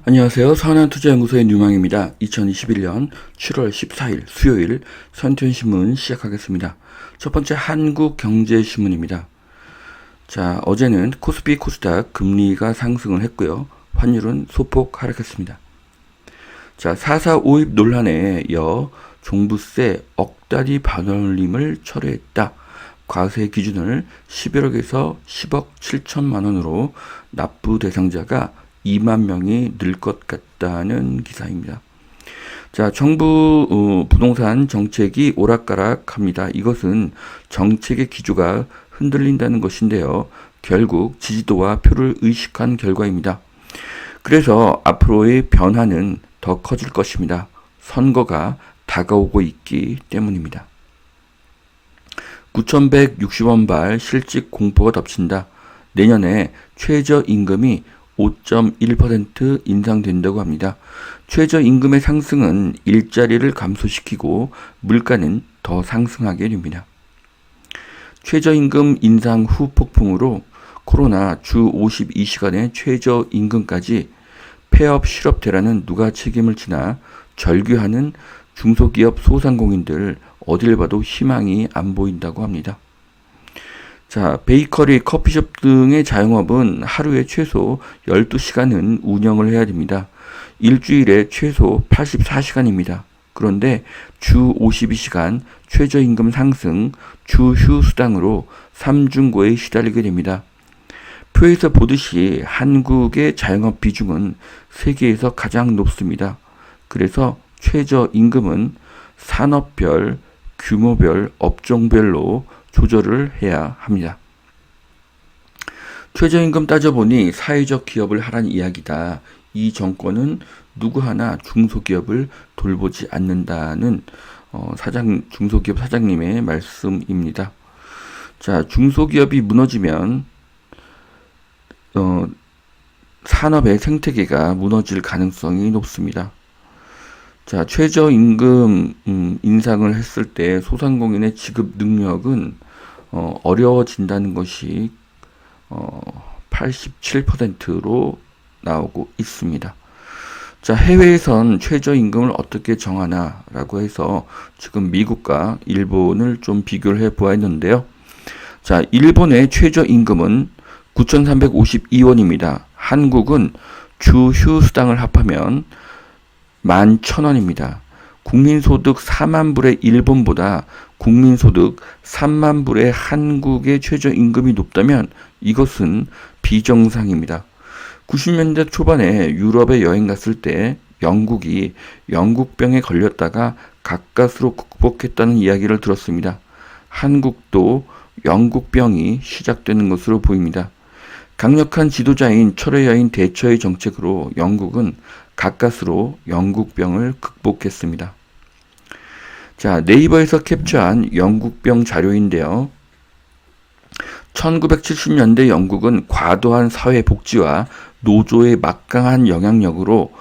안녕하세요. 선한투자연구소의 뉴망입니다. 2021년 7월 14일 수요일 선투연신문 시작하겠습니다. 첫 번째 한국경제신문입니다. 자, 어제는 코스피 코스닥 금리가 상승을 했고요. 환율은 소폭 하락했습니다. 자, 4사 5입 논란에 이어 종부세 억다리 반올림을 철회했다. 과세 기준을 11억에서 10억 7천만 원으로 납부 대상자가 2만 명이 늘 것 같다는 기사입니다. 자, 정부 어, 부동산 정책이 오락가락합니다. 이것은 정책의 기조가 흔들린다는 것인데요. 결국 지지도와 표를 의식한 결과입니다. 그래서 앞으로의 변화는 더 커질 것입니다. 선거가 다가오고 있기 때문입니다. 9,160원 발 실직 공포가 덮친다. 내년에 최저임금이 5.1% 인상된다고 합니다. 최저임금의 상승은 일자리를 감소시키고 물가는 더 상승하게 됩니다. 최저임금 인상 후 폭풍으로 코로나 주 52시간의 최저임금까지 폐업 실업 대란은 누가 책임을 지나 절규하는 중소기업 소상공인들 어딜 봐도 희망이 안 보인다고 합니다. 자, 베이커리, 커피숍 등의 자영업은 하루에 최소 12시간은 운영을 해야 됩니다. 일주일에 최소 84시간입니다. 그런데 주 52시간 최저임금 상승, 주 휴 수당으로 삼중고에 시달리게 됩니다. 표에서 보듯이 한국의 자영업 비중은 세계에서 가장 높습니다. 그래서 최저임금은 산업별, 규모별, 업종별로 조절을 해야 합니다. 최저임금 따져보니 사회적 기업을 하란 이야기다. 이 정권은 누구 하나 중소기업을 돌보지 않는다는 어, 사장 중소기업 사장님의 말씀입니다. 자, 중소기업이 무너지면 어, 산업의 생태계가 무너질 가능성이 높습니다. 자, 최저임금 음, 인상을 했을 때 소상공인의 지급 능력은 어, 어려워진다는 것이 어, 87%로 나오고 있습니다. 자, 해외에선 최저임금을 어떻게 정하나라고 해서 지금 미국과 일본을 좀 비교를 해 보았는데요. 자, 일본의 최저임금은 9,352원입니다. 한국은 주휴 수당을 합하면 11,000원입니다. 국민소득 4만 불의 일본보다 국민소득 3만 불의 한국의 최저임금이 높다면 이것은 비정상입니다. 90년대 초반에 유럽에 여행 갔을 때 영국이 영국병에 걸렸다가 가까스로 극복했다는 이야기를 들었습니다. 한국도 영국병이 시작되는 것으로 보입니다. 강력한 지도자인 철의 여인 대처의 정책으로 영국은 가까스로 영국병을 극복했습니다. 자, 네이버에서 캡처한 영국병 자료인데요. 1970년대 영국은 과도한 사회 복지와 노조의 막강한 영향력으로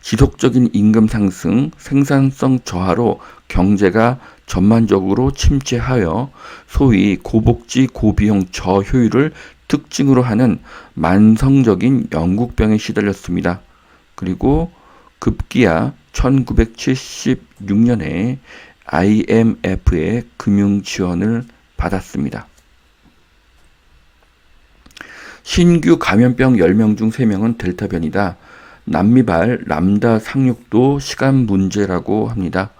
지속적인 임금 상승, 생산성 저하로 경제가 전반적으로 침체하여 소위 고복지 고비용 저효율을 특징으로 하는 만성적인 영국병에 시달렸습니다. 그리고 급기야 1976년에 IMF의 금융 지원을 받았습니다. 신규 감염병 10명 중 3명은 델타 변이다. 남미발 람다 상륙도 시간 문제라고 합니다.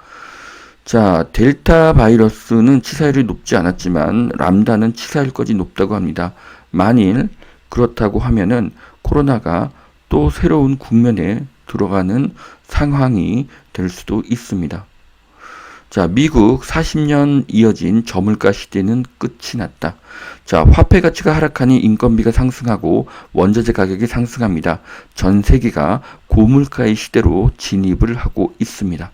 자, 델타 바이러스는 치사율이 높지 않았지만 람다는 치사율까지 높다고 합니다. 만일 그렇다고 하면은 코로나가 또 새로운 국면에 들어가는 상황이 될 수도 있습니다. 자, 미국 40년 이어진 저물가 시대는 끝이 났다. 자, 화폐 가치가 하락하니 인건비가 상승하고 원자재 가격이 상승합니다. 전 세계가 고물가의 시대로 진입을 하고 있습니다.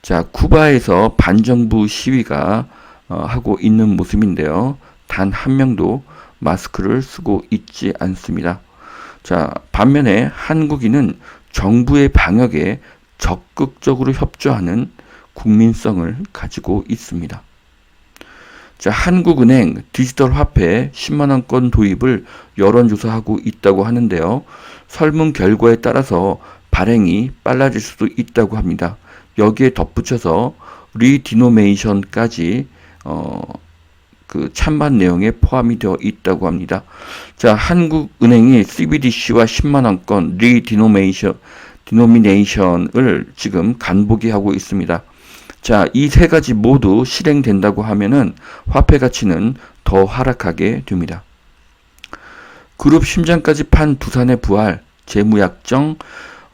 자, 쿠바에서 반정부 시위가 어, 하고 있는 모습인데요. 단 한 명도 마스크를 쓰고 있지 않습니다. 자, 반면에 한국인은 정부의 방역에 적극적으로 협조하는 국민성을 가지고 있습니다. 자, 한국은행 디지털 화폐 10만원권 도입을 여론조사하고 있다고 하는데요. 설문 결과에 따라서 발행이 빨라질 수도 있다고 합니다. 여기에 덧붙여서 리디노메이션까지 어, 그 찬반 내용에 포함이 되어 있다고 합니다. 자, 한국은행이 CBDC와 10만 원권 리디노메이션 디노미네이션을 지금 간보기 하고 있습니다. 자, 이 세 가지 모두 실행된다고 하면은 화폐 가치는 더 하락하게 됩니다. 그룹 심장까지 판 두산의 부활, 재무약정,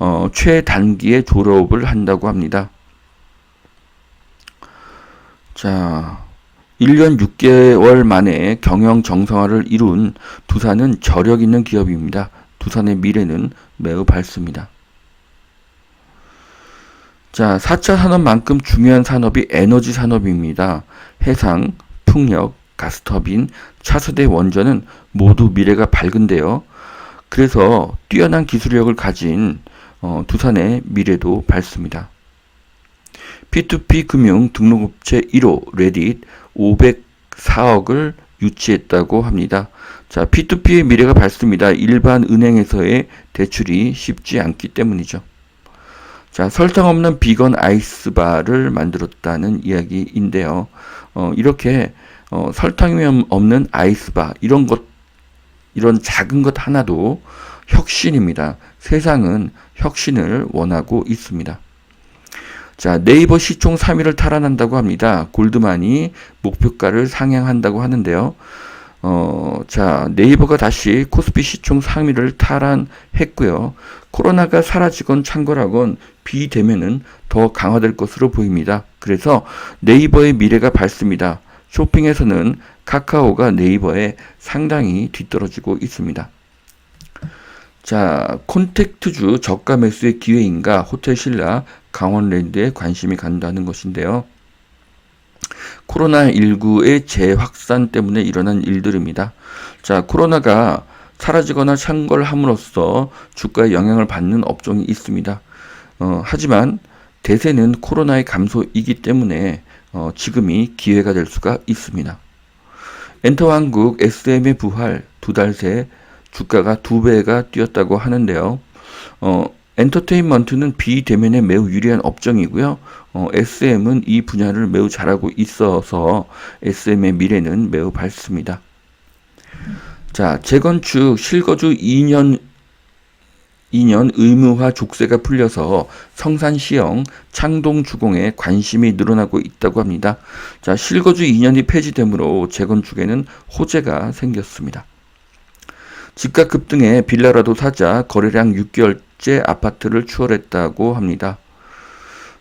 어, 최단기에 졸업을 한다고 합니다. 자, 1년 6개월 만에 경영 정상화를 이룬 두산은 저력 있는 기업입니다. 두산의 미래는 매우 밝습니다. 자, 4차 산업만큼 중요한 산업이 에너지 산업입니다. 해상, 풍력, 가스터빈, 차세대 원전은 모두 미래가 밝은데요. 그래서 뛰어난 기술력을 가진 어, 두산의 미래도 밝습니다. P2P 금융 등록업체 1호 레딧 504억을 유치했다고 합니다. 자, P2P의 미래가 밝습니다. 일반 은행에서의 대출이 쉽지 않기 때문이죠. 자, 설탕 없는 비건 아이스바를 만들었다는 이야기인데요. 어, 이렇게 어, 설탕이 없는 아이스바 이런 것 이런 작은 것 하나도 혁신입니다. 세상은 혁신을 원하고 있습니다. 자, 네이버 시총 3위를 탈환한다고 합니다. 골드만이 목표가를 상향한다고 하는데요. 어, 자, 네이버가 다시 코스피 시총 상위를 탈환했고요. 코로나가 사라지건 창궐하건 비대면은 더 강화될 것으로 보입니다. 그래서 네이버의 미래가 밝습니다. 쇼핑에서는 카카오가 네이버에 상당히 뒤떨어지고 있습니다. 자, 콘택트주 저가 매수의 기회인가 호텔 신라 강원랜드에 관심이 간다는 것인데요. 코로나19의 재확산 때문에 일어난 일들입니다. 자, 코로나가 사라지거나 창궐함으로써 주가에 영향을 받는 업종이 있습니다. 어, 하지만 대세는 코로나의 감소이기 때문에 어, 지금이 기회가 될 수가 있습니다. 엔터한국 SM의 부활 두 달 새 주가가 두 배가 뛰었다고 하는데요. 어, 엔터테인먼트는 비대면에 매우 유리한 업종이고요. 어, SM은 이 분야를 매우 잘하고 있어서 SM의 미래는 매우 밝습니다. 자, 재건축 실거주 2년 2년 의무화 족쇄가 풀려서 성산시형 창동 주공에 관심이 늘어나고 있다고 합니다. 자, 실거주 2년이 폐지되므로 재건축에는 호재가 생겼습니다. 집값 급등에 빌라라도 사자 거래량 6개월째 아파트를 추월했다고 합니다.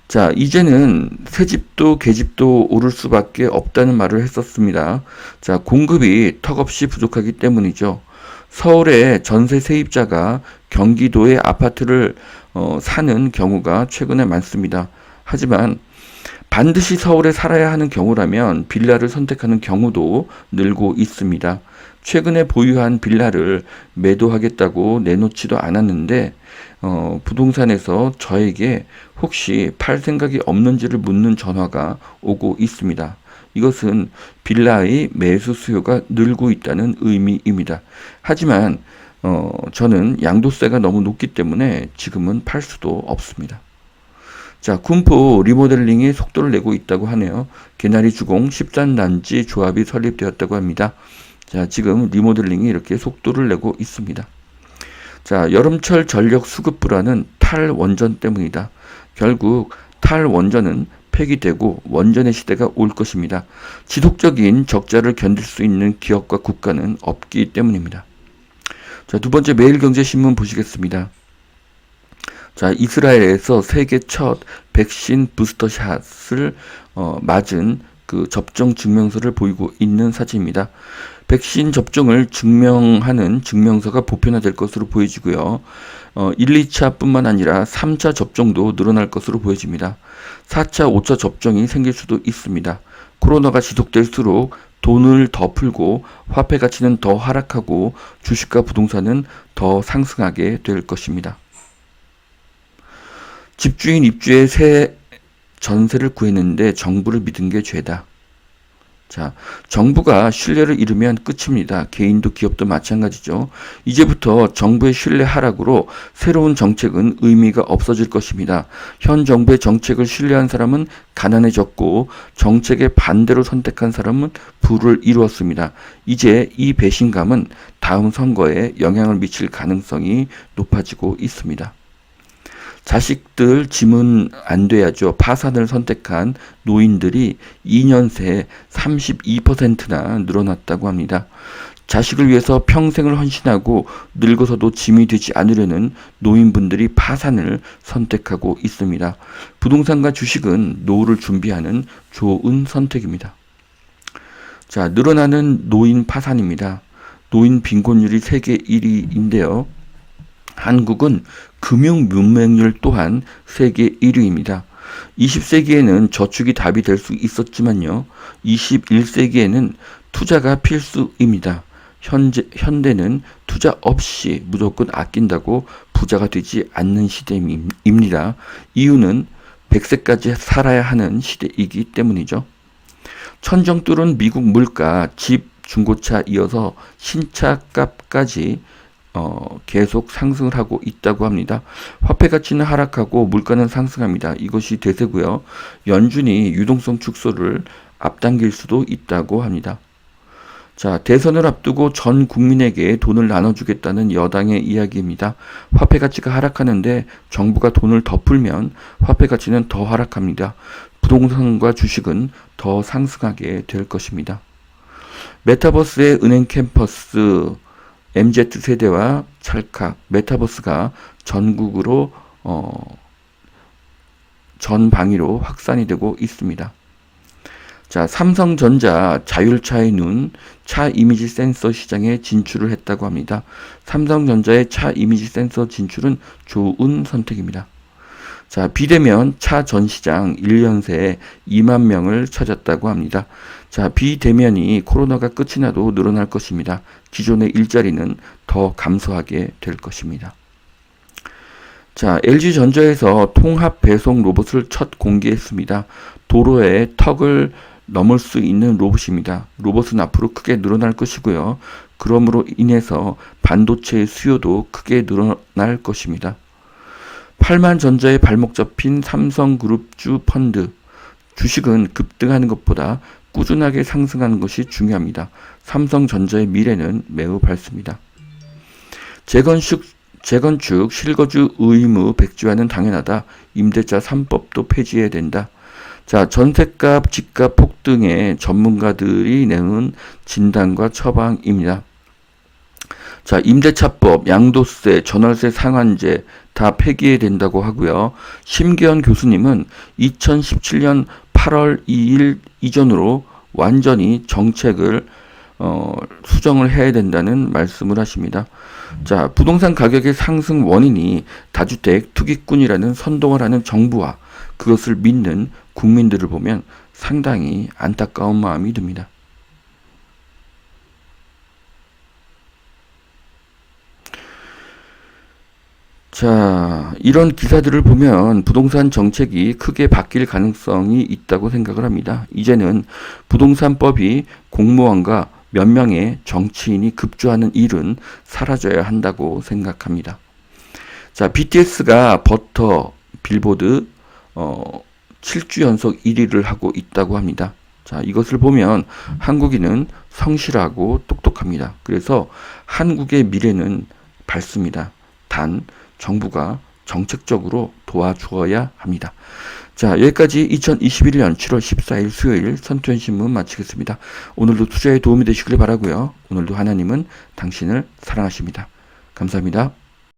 자, 이제는 새 집도 계집도 오를 수밖에 없다는 말을 했었습니다. 자, 공급이 턱없이 부족하기 때문이죠. 서울의 전세 세입자가 경기도의 아파트를 어, 사는 경우가 최근에 많습니다. 하지만 반드시 서울에 살아야 하는 경우라면 빌라를 선택하는 경우도 늘고 있습니다. 최근에 보유한 빌라를 매도하겠다고 내놓지도 않았는데 어, 부동산에서 저에게 혹시 팔 생각이 없는지를 묻는 전화가 오고 있습니다. 이것은 빌라의 매수 수요가 늘고 있다는 의미입니다. 하지만 어, 저는 양도세가 너무 높기 때문에 지금은 팔 수도 없습니다. 자, 군포 리모델링이 속도를 내고 있다고 하네요. 개나리 주공 13단지 조합이 설립되었다고 합니다. 자, 지금 리모델링이 이렇게 속도를 내고 있습니다. 자, 여름철 전력 수급 불안은 탈원전 때문이다. 결국 탈원전은 폐기되고 원전의 시대가 올 것입니다. 지속적인 적자를 견딜 수 있는 기업과 국가는 없기 때문입니다. 자, 두 번째 매일경제신문 보시겠습니다. 자, 이스라엘에서 세계 첫 백신 부스터샷을 어, 맞은 그 접종 증명서를 보이고 있는 사진입니다. 백신 접종을 증명하는 증명서가 보편화될 것으로 보여지고요. 어, 1, 2차뿐만 아니라 3차 접종도 늘어날 것으로 보여집니다. 4차, 5차 접종이 생길 수도 있습니다. 코로나가 지속될수록 돈을 더 풀고 화폐 가치는 더 하락하고 주식과 부동산은 더 상승하게 될 것입니다. 집주인 입주에 새 전세를 구했는데 정부를 믿은 게 죄다. 자, 정부가 신뢰를 잃으면 끝입니다. 개인도 기업도 마찬가지죠. 이제부터 정부의 신뢰 하락으로 새로운 정책은 의미가 없어질 것입니다. 현 정부의 정책을 신뢰한 사람은 가난해졌고 정책의 반대로 선택한 사람은 부를 이루었습니다. 이제 이 배신감은 다음 선거에 영향을 미칠 가능성이 높아지고 있습니다. 자식들 짐은 안 돼야죠. 파산을 선택한 노인들이 2년 새에 32%나 늘어났다고 합니다. 자식을 위해서 평생을 헌신하고 늙어서도 짐이 되지 않으려는 노인분들이 파산을 선택하고 있습니다. 부동산과 주식은 노후를 준비하는 좋은 선택입니다. 자, 늘어나는 노인 파산입니다. 노인 빈곤율이 세계 1위인데요. 한국은 금융 문맹률 또한 세계 1위입니다. 20세기에는 저축이 답이 될 수 있었지만요. 21세기에는 투자가 필수입니다. 현재, 현대는 투자 없이 무조건 아낀다고 부자가 되지 않는 시대입니다. 이유는 100세까지 살아야 하는 시대이기 때문이죠. 천정 뚫은 미국 물가, 집, 중고차 이어서 신차 값까지 어, 계속 상승을 하고 있다고 합니다. 화폐 가치는 하락하고 물가는 상승합니다. 이것이 대세고요. 연준이 유동성 축소를 앞당길 수도 있다고 합니다. 자, 대선을 앞두고 전 국민에게 돈을 나눠주겠다는 여당의 이야기입니다. 화폐 가치가 하락하는데 정부가 돈을 더 풀면 화폐 가치는 더 하락합니다. 부동산과 주식은 더 상승하게 될 것입니다. 메타버스의 은행 캠퍼스 MZ 세대와 찰칵 메타버스가 전국으로 어, 전 방위로 확산이 되고 있습니다. 자, 삼성전자 자율차의 눈, 차 이미지 센서 시장에 진출을 했다고 합니다. 삼성전자의 차 이미지 센서 진출은 좋은 선택입니다. 자, 비대면 차 전시장 1년 새에 2만 명을 찾았다고 합니다. 자, 비대면이 코로나가 끝이 나도 늘어날 것입니다. 기존의 일자리는 더 감소하게 될 것입니다. 자, LG전자에서 통합 배송 로봇을 첫 공개했습니다. 도로에 턱을 넘을 수 있는 로봇입니다. 로봇은 앞으로 크게 늘어날 것이고요. 그러므로 인해서 반도체의 수요도 크게 늘어날 것입니다. 8만 전자의 발목 잡힌 삼성그룹주 펀드. 주식은 급등하는 것보다 꾸준하게 상승하는 것이 중요합니다. 삼성전자의 미래는 매우 밝습니다. 재건축, 재건축 실거주 의무 백지화는 당연하다. 임대차 3법도 폐지해야 된다. 자, 전세값, 집값 폭등에 전문가들이 내는 진단과 처방입니다. 자, 임대차법, 양도세, 전월세 상한제 다 폐기해야 된다고 하고요. 심기현 교수님은 2017년 8월 2일 이전으로 완전히 정책을 어, 수정을 해야 된다는 말씀을 하십니다. 자, 부동산 가격의 상승 원인이 다주택 투기꾼이라는 선동을 하는 정부와 그것을 믿는 국민들을 보면 상당히 안타까운 마음이 듭니다. 자, 이런 기사들을 보면 부동산 정책이 크게 바뀔 가능성이 있다고 생각을 합니다. 이제는 부동산법이 공무원과 몇 명의 정치인이 급조하는 일은 사라져야 한다고 생각합니다. 자, BTS가 버터 빌보드 어, 7주 연속 1위를 하고 있다고 합니다. 자, 이것을 보면 한국인은 성실하고 똑똑합니다. 그래서 한국의 미래는 밝습니다. 단 정부가 정책적으로 도와주어야 합니다. 자, 여기까지 2021년 7월 14일 수요일 선투현 신문 마치겠습니다. 오늘도 투자에 도움이 되시길 바라고요. 오늘도 하나님은 당신을 사랑하십니다. 감사합니다.